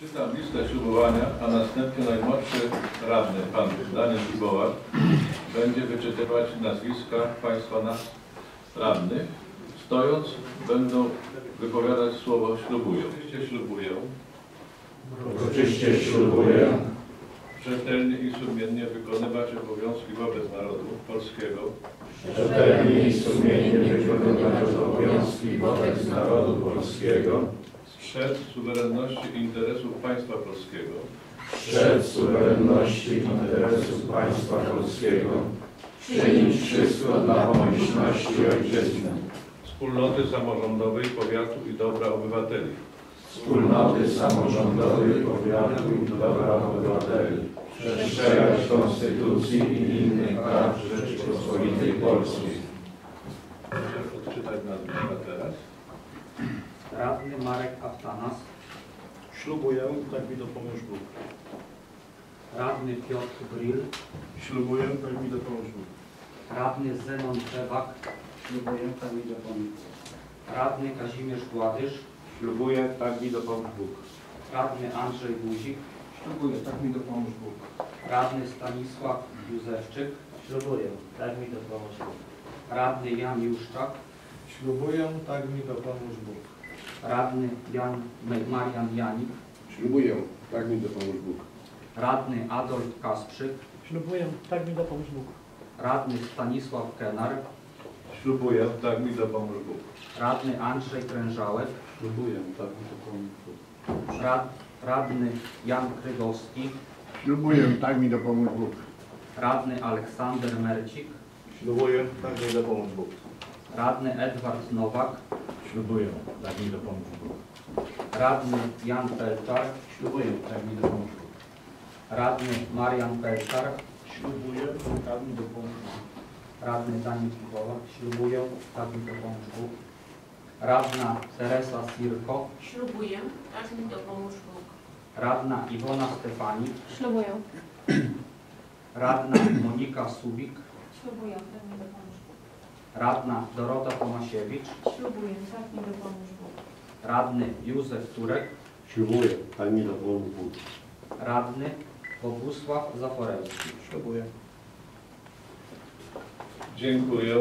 Czytam listę ślubowania, a następnie najmłodszy radny, pan Daniel Ibołak, będzie wyczytywać nazwiska państwa nas radnych. Stojąc będą wypowiadać słowo ślubują. Oczywiście ślubuję Uroczyście ślubuję rzetelnie i sumiennie wykonywać obowiązki wobec narodu polskiego rzetelnie i sumiennie wykonywać obowiązki wobec narodu polskiego, strzec suwerenności i interesów państwa polskiego, strzec suwerenności i interesów państwa polskiego, czynić wszystko dla pomyślności ojczyzny, wspólnoty samorządowej, powiatu i dobra obywateli. wspólnoty samorządowej, powiatu i dobra obywateli, przestrzegać Konstytucji i innych praw Marek Aftanas, Ślubuję, tak mi dopomóż Bóg. radny Piotr Brill, Ślubuję, tak mi dopomóż Bóg. radny Zenon Czebak, Ślubuję, tak mi dopomóż. radny Kazimierz Gładysz, Ślubuję, tak mi dopomóż Bóg. radny Andrzej Guzik, Ślubuję, tak mi dopomóż Bóg. radny Stanisław Józefczyk, Ślubuję, tak mi dopomóż Bóg. radny Jan Juszczak, Ślubuję, tak mi dopomóż Bóg. Radny Jan Marian Janik, Ślubuję, tak mi dopomóż Bóg. radny Adolf Kasprzyk, Ślubuję, tak mi dopomóż Bóg. radny Stanisław Kenar, Ślubuję, tak mi dopomóż Bóg. radny Andrzej Krężałek, Ślubuję, tak mi dopomóż Bóg. rad, radny Jan Krygowski, Ślubuję, tak mi dopomóż Bóg. radny Aleksander Mercik, Ślubuję, tak mi dopomóż Bóg. radny Edward Nowak, Ślubuję, tak mi dopomóż Bóg. radny Jan Pelczar, Ślubuję, tak mi dopomóż Bóg. radny Marian Pelczar, Ślubuję, tak mi dopomóż Bóg. radny Daniel Piwowa, ślubuję, tak mi dopomóż Bóg. Radna Teresa Sirko, Ślubuję, tak mi dopomóż Bóg. radna Iwona Stefanik, Ślubuję. radna Monika Subik, Ślubuję, tak mi dopomóż Bóg. Radna Dorota Tomasiewicz, Ślubuję, tak mi dopomóż Bóg. radny Józef Turek, Ślubuję, tak mi dopomóż Bóg. radny Bogusław Zaforelski. Ślubuję. Dziękuję.